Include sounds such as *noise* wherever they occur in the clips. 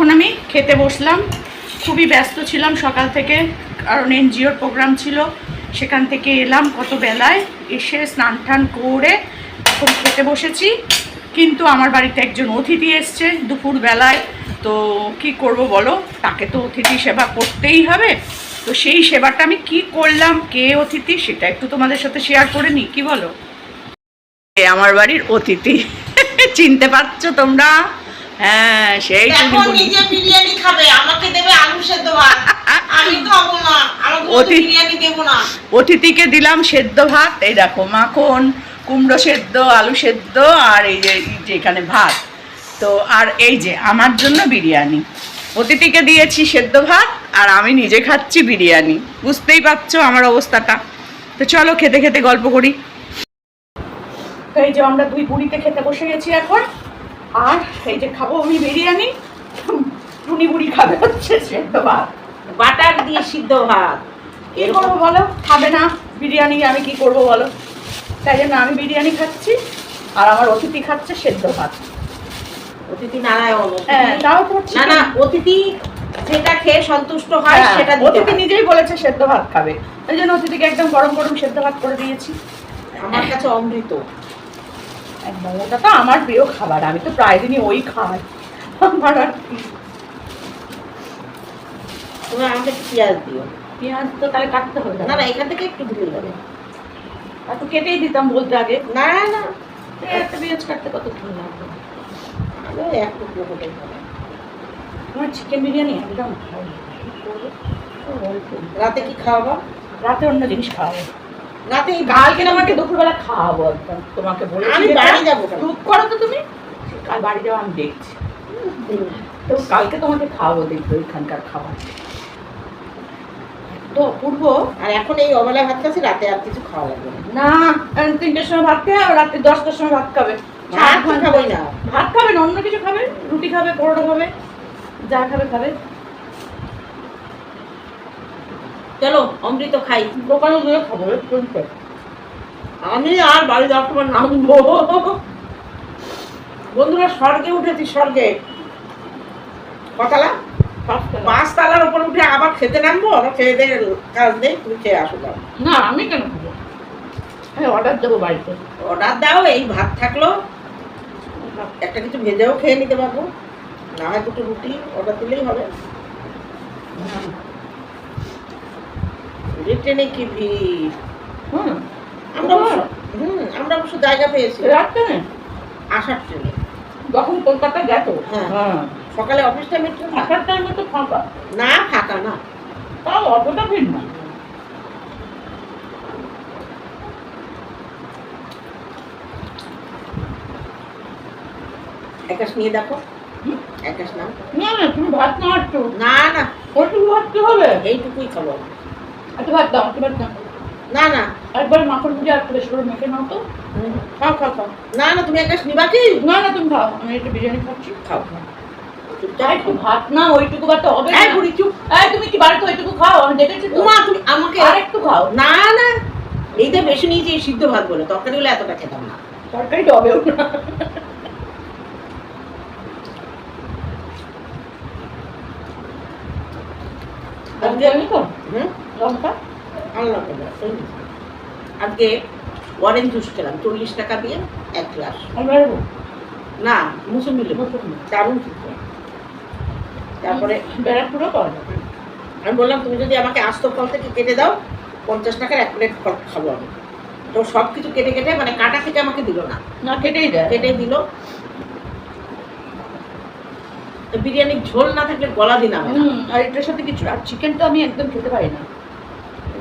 এখন আমি খেতে বসলাম। খুবই ব্যস্ত ছিলাম সকাল থেকে, কারণ এনজিওর প্রোগ্রাম ছিল। সেখান থেকে এলাম কত বেলায় এসে স্নান টান করে এখন খেতে বসেছি। কিন্তু আমার বাড়িতে একজন অতিথি এসছে দুপুর বেলায় তো কি করব বলো? তাকে তো অতিথি সেবা করতেই হবে। তো সেই সেবাটা আমি কি করলাম, কে অতিথি সেটা একটু তোমাদের সাথে শেয়ার করে নিই, কি বলো? আমার বাড়ির অতিথি। চিনতে পারছ তোমরা? হ্যাঁ সেই নিজে বিরিয়ানি খাবে আমাকে দেবে আলু সেদ্ধ ভাত। আমি খাব না আমাকে বিরিয়ানি দেবো না। অতিথিকে দিলাম সেদ্ধ ভাত এই দেখো মাখন কুমড়ো সেদ্ধ আলু সেদ্ধ আর এই যে এখানে ভাত। তো আর এই যে আমার জন্য বিরিয়ানি। অতিথিকে দিয়েছি সেদ্ধ ভাত আর আমি নিজে খাচ্ছি বিরিয়ানি। বুঝতেই পারছ আমার অবস্থাটা। তো চলো খেতে খেতে গল্প করি। তো এই যে আমরা দুই পুরীতে খেতে বসে গেছি এখন। আর এই যে খাব আমি বিরিয়ানি টুনি বুড়ি খাবে হচ্ছে সেদ্ধ ভাত। বাটার দিয়ে সিদ্ধ ভাত। কি করব বলো? খাবে না বিরিয়ানি আমি কি করব বলো? তাই জন্য আমি বিরিয়ানি খাচ্ছি আর আমার অতিথি খাচ্ছে সেদ্ধ ভাত। অতিথি নারায়ণ হ্যাঁ তাও না না অতিথি যেটা খেয়ে সন্তুষ্ট হয় হ্যাঁ, সেটা অতিথি নিজেই বলেছে সেদ্ধ ভাত খাবে। ওই জন্য অতিথিকে একদম গরম গরম সেদ্ধ ভাত করে দিয়েছি। আমার কাছে অমৃত। ওটা তো আমার প্রিয় খাবার আমি তো প্রায় দিনই ওই খাই। আমার আর কি। তুমি আমাকে একটু পেঁয়াজ দিও। পেঁয়াজ তো তাহলে কাটতে হবে। না না এখান থেকে একটু যাবে আর তো কেটেই দিতাম বলতে আগে। না না একটা পেঁয়াজ কাটতে কতক্ষণ লাগবে। আমার চিকেন বিরিয়ানি একদম ভালো। রাতে কি খাওয়াবো? রাতে অন্য জিনিস খাওয়াবো। রাতে এই কালকে তোমাকে দুপুরবেলা খাওয়াবো একদম। তোমাকে বলেছি আমি বাড়ি যাব চুপ করো তো তুমি। কাল বাড়ি যাব আমি দেখছি। তো কালকে তোমাকে খাওয়াবো দেখবে ওইখানকার খাবার। তো অপূর্ব আর এখন এই অবেলায় ভাত খাচ্ছি রাতে আর কিছু খাওয়া লাগবে না। তিনটের সময় ভাত খাবে আর রাত্রি দশটার সময় ভাত খাবে। ভাত তো খাবোই না। ভাত খাবে না অন্য কিছু খাবে রুটি খাবে পরোটা খাবে যা খাবে খাবে। চলো অমৃত খাই। দোকানে গিয়ে খাব আমি আর বাড়ি যাওয়ার সময় নামবো। বন্ধুরা স্বর্গে উঠেছি স্বর্গে। কতলা পাঁচ তালার উপর উঠে আবার খেতে নামবো? আবার খেয়ে দিয়ে কাজ নেই তুমি খেয়ে আসো না আমি কেন খাব? আমি অর্ডার দেবো বাড়িতে। অর্ডার দাও এই ভাত থাকল। একটা কিছু ভেজেও খেয়ে নিতে পারব। না হয় দুটো রুটি অর্ডার দিলেই হবে। ট্রেনে কি ভিড়? হুম আমরা হুম আমরা অবশ্য জায়গা পেয়েছি। রাখতে আসার ট্রেনে যখন কলকাতা গেছো হ্যাঁ। হ্যাঁ। সকালে অফিস টাইমে ট্রেন থাকার টাইমে তো ফাঁকা। না ফাঁকা না। তাও অতটা ভিড় না। একাশ নিয়ে দেখো। একাশ নাও। না না তুমি ভাত না না না। ওটুকু ভাত কি হবে? এইটুকুই খাব। একটু ভাত দাও একটু ভাত দাও। না না। একবার মাখন ভুজে আর বেশ করে মেখে নাও তো। খাও খাও খাও। না না তুমি একাশ নিবা কি? না না তুমি খাও। আমি একটু বিরিয়ানি খাচ্ছি। খাও। একটু ভাত না ওইটুকু ভাত হবে এই না। বুড়ি চুপ। এই তুমি কি বাড়িতে ওইটুকু খাও? আমি দেখেছি উমা তুমি আমাকে আর একটু খাও। না না। এইটা বেশি নিয়েছি এই সিদ্ধ ভাত বলে তরকারি হলে এতটা খেতাম না। তরকারি তো হবেও না। আজকে জানি তো লঙ্কা আল্লাহ আজকে অরেঞ্জ জুস খেলাম চল্লিশ টাকা দিয়ে এক গ্লাস। না মুসুম্বি দারুণ তারপরে ব্যারাকপুরও পাওয়া যাবে আমি বললাম তুমি যদি আমাকে আস্ত ফল থেকে কেটে দাও পঞ্চাশ টাকার এক প্লেট ফল খাব আমি। তো সব কিছু কেটে কেটে মানে কাটা থেকে আমাকে দিল না। না কেটেই দেয়। কেটে দিল। তো বিরিয়ানির ঝোল না থাকলে গলা দিন আর এটার সাথে কিছু আর চিকেন তো আমি একদম খেতে পারি না।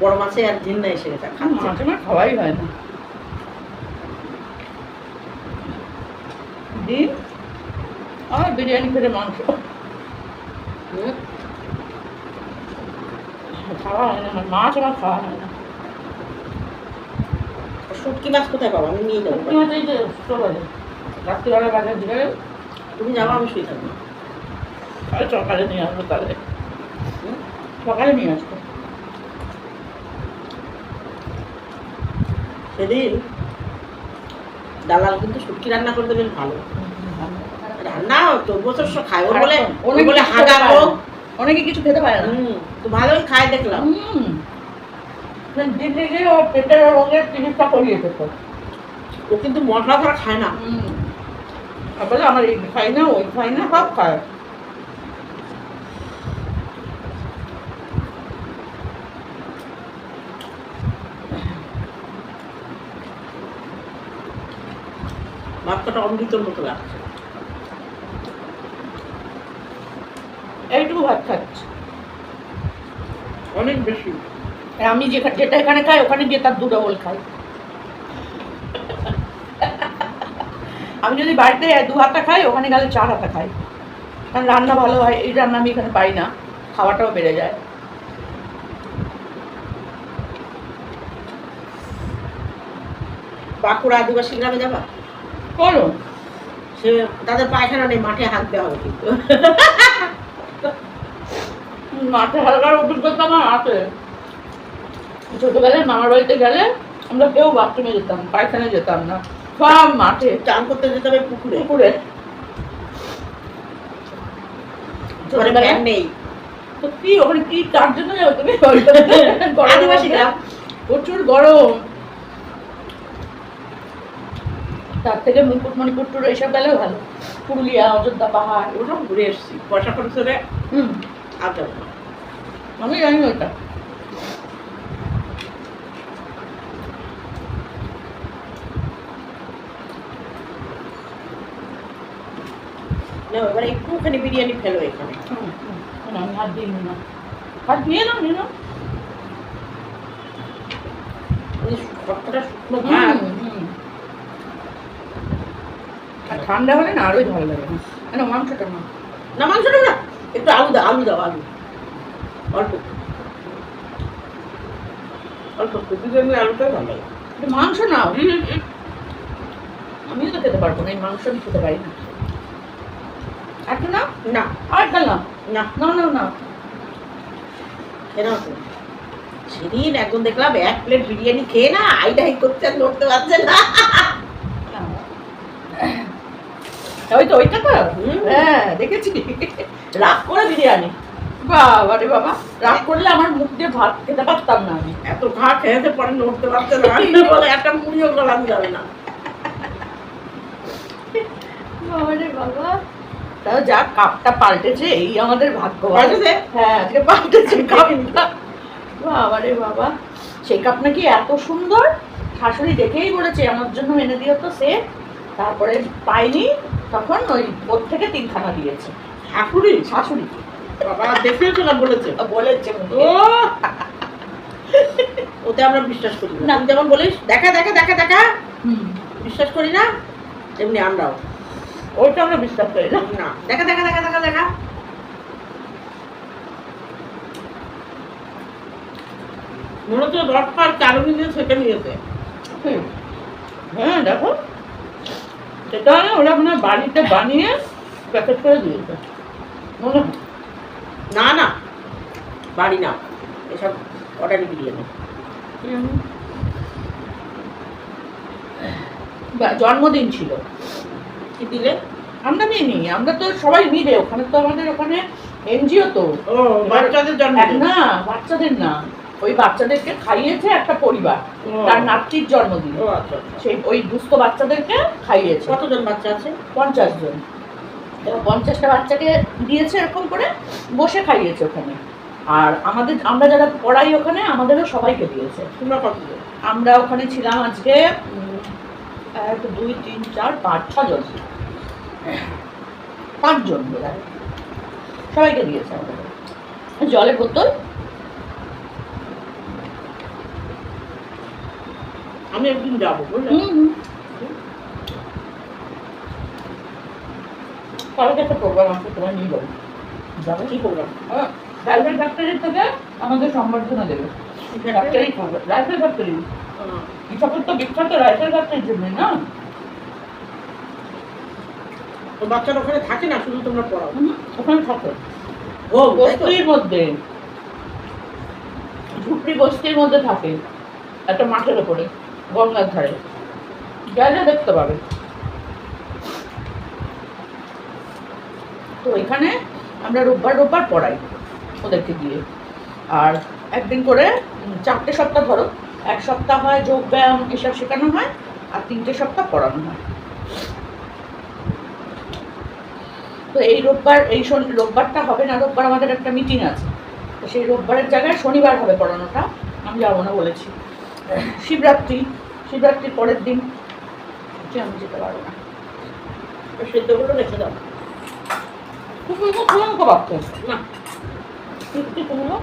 বড় মাছে আর ঝিন্না এসে গেছে খাচ্ছে। খাওয়াই হয় না। ডিম আর বিরিয়ানি করে মাংস। খাওয়া হয় না মাছ আমার খাওয়া হয় না। শুটকি মাছ কোথায় পাবো? আমি নিয়ে যাব। শুটকি মাছ এই যে রাত্রিবেলা বাজার তুমি যাব আমি শুয়ে থাকব। তাহলে সকালে নিয়ে আসব তাহলে? সকালে নিয়ে আসব। সেদিন দালাল কিন্তু শুটকি রান্না করতে বেশ ভালো। রান্না তো বছর খায়। ওর বলে ওর বলে অনেকে কিছু খেতে পারে না। তো ভালোই খায় দেখলাম। দিদি যে ও পেটের রঙের জিনিসটা করিয়ে খেত। ও কিন্তু মশলা ছাড়া খায় না। বলে আমার এই খাই না ওই খাই না সব খায়। ভাতটা অমৃতর মতো লাগছে? এইটুকু ভাত খাচ্ছি। অনেক বেশি। আমি যেখানে যেটা এখানে খাই ওখানে গিয়ে তার দু ডবল খাই। আমি যদি বাড়িতে দু হাতা খাই ওখানে গেলে চার হাতা খাই। কারণ রান্না ভালো হয় এই রান্না আমি এখানে পাই না। খাওয়াটাও বেড়ে যায়। বাঁকুড়া আদিবাসী গ্রামে যাবা? করো। সে তাদের পায়খানা নেই মাঠে হাঁকতে হবে কিন্তু। মাঠে হালকার অভিজ্ঞতা আমার আছে। ছোটবেলায় মামার বাড়িতে গেলে আমরা কেউ বাথরুমে যেতাম পায়খানে যেতাম না। সব মাঠে। চান করতে যেতে হবে পুকুরে। পুকুরে। ছোটবেলায় নেই। তো কি ওখানে কি তার জন্য যাও তুমি? *laughs* আদিবাসী প্রচুর গরম। তার থেকে মুকুটমণিপুর টুর এইসব গেলেও ভালো। পুরুলিয়া অযোধ্যা পাহাড় ওসব ঘুরে এসছি। পয়সা খরচ করে হুম না। আমি জানি না এবার একটুখানি বিরিয়ানি ফেলো এখানে। আমি হাত দিয়ে হাত নাও শুকনো ভাত হুম। আর ঠান্ডা হলে না আরোই ভালো লাগে। না মাংসটা না। না মাংসটা না একটু আলু দাও আলু দাও আলু। অল্প। অল্প একটু বিরিয়ানি আলুটা ভালো লাগে। মাংস নাও। আমিও তো খেতে পারব না এই মাংস আমি খেতে পারি না। একটা না না। আর একটা না। না না না না সেদিন একজন দেখলাম এক প্লেট বিরিয়ানি খেয়ে না আইডাই করতে আর নড়তে পারছে না। ওই তো ওইটা তো? হ্যাঁ দেখেছি। রাগ করে বিরিয়ানি। বাবা রে বাবা রাগ করলে আমার মুখ দিয়ে ভাত খেতে পারতাম না আমি। এত ভাত খেতে পরে নড়তে পারছে না। বলে একটা মুড়িও গলানো যাবে না। বাবা রে বাবা। তাও যা কাপটা পাল্টেছে এই আমাদের ভাগ্য পাল্টেছে? হ্যাঁ আজকে পাল্টেছে কাপটা। বাবা রে বাবা। সেই কাপ নাকি এত সুন্দর। শাশুড়ি দেখেই বলেছে আমার জন্য এনে দিও তো সে। তারপরে পাইনি। তখন ওই ওর থেকে তিনখানা দিয়েছে। শাশুড়ি শাশুড়ি। বাবা দেখেছ না বলেছে বলেছে ও! ওতে আমরা বিশ্বাস করি না। যেমন বলিস দেখা দেখা দেখা দেখা। বিশ্বাস করি না তেমনি আমরাও। ওইটা আমরা বিশ্বাস করি না। না দেখা দেখা দেখা দেখা দেখা। হচ্ছে দরকার চারুনি দিয়ে সেটা নিয়েছে। হুম। হ্যাঁ দেখো। সেটা ওরা মনে হয় বাড়িতে বানিয়ে প্যাকেট করে দিয়েছে। মনে হয়। না না। বাড়ি না। এসব অর্ডারই বিরিয়ানি বা- জন্মদিন ছিল। কি দিলে? আমরা নিইনি আমরা তো সবাই মিলে। ওখানে তো আমাদের ওখানে এনজিও তো। ও বাচ্চাদের এক না বাচ্চাদের না। ওই বাচ্চাদেরকে খাইয়েছে একটা পরিবার তার নাতৃর জন্মদিন। আচ্ছা আচ্ছা। সেই ওই দুস্থ বাচ্চাদেরকে খাইয়েছে। কতজন বাচ্চা আছে? পঞ্চাশ জন। পঞ্চাশটা বাচ্চাকে দিয়েছে এরকম করে বসে খাইয়েছে ওখানে। আর আমাদের আমরা যারা পড়াই ওখানে আমাদেরও সবাইকে দিয়েছে। তোমরা কতজন? আমরা ওখানে ছিলাম আজকে এক দুই তিন চার পাঁচ ছজন। পাঁচজন। সবাইকে দিয়েছে আমাদের। জলের বোতল আমি একদিন যাব। একটা প্রোগ্রাম আছে তোমার নিয়ে যাব। যাবে? কি প্রোগ্রাম হ্যাঁ রাইফেল থেকে আমাদের সম্বর্ধনা দেবে। ফ্যাক্টরি রাইফেল ফ্যাক্টরি ইসাপুর তো বিখ্যাত রাইফেল ফ্যাক্টরির জন্য না? তো বাচ্চারা ওখানে থাকে না শুধু তোমরা পড়াও? ওখানে থাকে। ও বস্তির মধ্যে। ঝুপড়ি বস্তির মধ্যে থাকে একটা মাঠের ওপরে। গঙ্গার ধারে। গেলে দেখতে পাবে। তো এখানে আমরা রোববার রোববার পড়াই ওদেরকে দিয়ে। আর একদিন করে চারটে সপ্তাহ ধরো। এক সপ্তাহ হয় যোগ ব্যায়াম, এসব শেখানো হয় আর তিনটে সপ্তাহ পড়ানো হয়। তো এই রোববার, এই রোববারটা হবে না, রোববার আমাদের একটা মিটিং আছে। তো সেই রোববারের জায়গায় শনিবার হবে পড়ানোটা। আমি যাব না বলেছি। শিবরাত্রি শিবরাত্রির পরের দিন আমি যেতে পারব না। সেদ্ধগুলো রেখে দাও খুব খুব ভাবতে না। একটু কমলো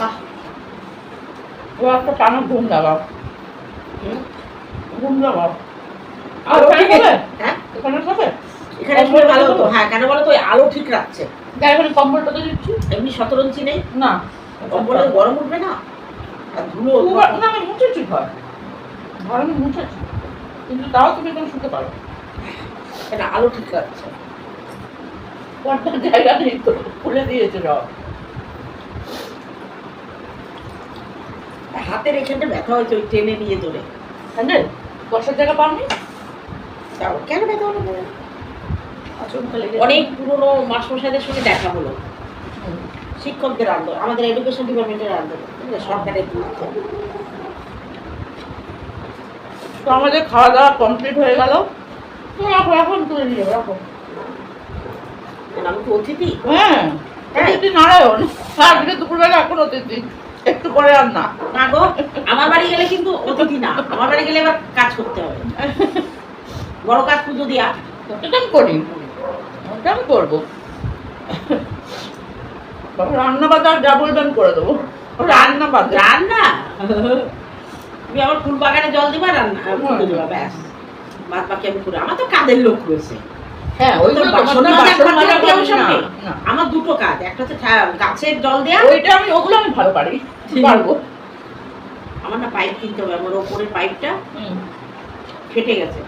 আহ। একটা টানা ঘুম লাগাও। ঘুম লাগাও। আলো ওখানে ঠিক খাবে? হ্যাঁ? এখানে খাবে এখানে শুনে ভালো হতো। হ্যাঁ কেন বলো তো? আলো ঠিক রাখছে। গায়ে কম্বলটা তো দিচ্ছি। এমনি শতরঞ্চি নেই? না। কম্বলে গরম উঠবে না? ধুলো না আমি মুছেছি ঘর। ঘর আমি মুছেছি কিন্তু তাও তুমি এখানে শুতে পারো কেন আলো ঠিক রাখছে পর্দার জায়গা নেই তো খুলে দিয়েছে সব হাতের এখানটা ব্যথা হয়েছে ওই টেনে নিয়ে ধরে। হ্যাঁ বসার জায়গা পাওনি? তাও কেন ব্যথা হলো অনেক পুরনো মাস্টারমশাইদের সঙ্গে দেখা হলো। শিক্ষকদের আন্দোলন আমাদের এডুকেশন ডিপার্টমেন্টের আন্দোলন? সরকারের বিরুদ্ধে তো আমাদের খাওয়া দাওয়া কমপ্লিট হয়ে গেল। তো রাখো এখন তুলে নিয়ে রাখো। আমি তো অতিথি? হ্যাঁ অতিথি নারায়ণ। আজকে দুপুরবেলা এখন অতিথি। একটু পরে আর না। না গো আমার বাড়ি গেলে কিন্তু অতিথি না। আমার বাড়ি গেলে এবার কাজ করতে হবে। বড় কাজ পুজো দিয়া। ওটা আমি করি। ওটা আমি করব রান্না বাদা যা বলবেন করে দেবো। রান্না বাদা রান্না? তুমি আমার ফুল বাগানে জল দিবা রান্না দিবা ব্যাস। বাদ বাকি আমি করে আমার তো কাজের লোক রয়েছে। হ্যাঁ ওই। আমার দুটো কাজ। একটা হচ্ছে গাছের জল দেয়া। ওইটা আমি ওগুলো আমি ভালো পারি। পারব। আমার না পাইপ কিনতে হবে আমার ওপরের পাইপটা ফেটে গেছে।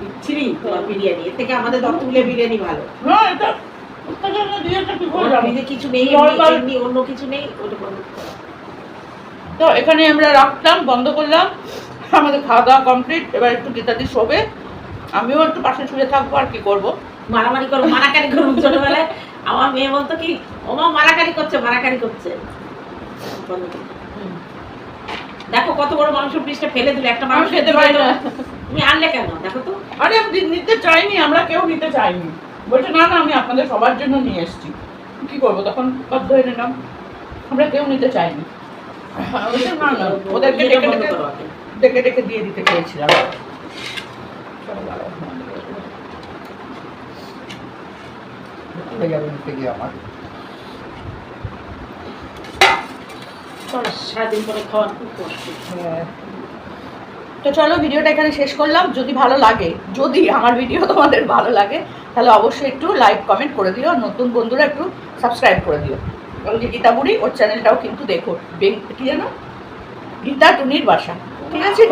বিচ্ছিরি তোমার বিরিয়ানি। এর থেকে আমাদের দত্তগুলো বিরিয়ানি ভালো। না এটা কিছু নেই এমনি- অন্য কিছু নেই ওটা বন্ধ তো এখানে আমরা রাখলাম বন্ধ করলাম। আমাদের খাওয়া দাওয়া কমপ্লিট এবার একটু গীতাদি শোবে। আমিও একটু পাশে শুয়ে থাকব আর কি করব? মারামারি করো মারাকারি করো ছোটবেলায়। আমার মেয়ে বলতো কি ওমা মারাকারি করছে মারাকারি করছে। দেখো কত বড় মাংস পিসটা ফেলে দিলে একটা মানুষ খেতে পারি না। তুমি আনলে কেন? দেখো তো। আরে আমি নিতে চাইনি আমরা কেউ নিতে চাইনি। বলছে না না আমি আপনাদের সবার জন্য নিয়ে এসেছি। কি করব? তখন বাধ্য হয়ে নিলাম। আমরা কেউ নিতে চাইনি। না না ওদেরকে ডেকে ডেকে ডেকে ডেকে দিয়ে দিতে চেয়েছিলাম হয়ে যাবে নিতে গিয়ে আমার সারাদিন পরে খাওয়ার খুব কষ্ট। তো চলো ভিডিওটা এখানে শেষ করলাম। যদি ভালো লাগে যদি আমার ভিডিও তোমাদের ভালো লাগে তাহলে অবশ্যই একটু লাইক কমেন্ট করে দিও। আর নতুন বন্ধুরা একটু সাবস্ক্রাইব করে দিও। এবং যে গীতা বুড়ি ওর চ্যানেলটাও কিন্তু দেখো। কি যেন? গীতা টুনির বাসা। ঠিক আছে?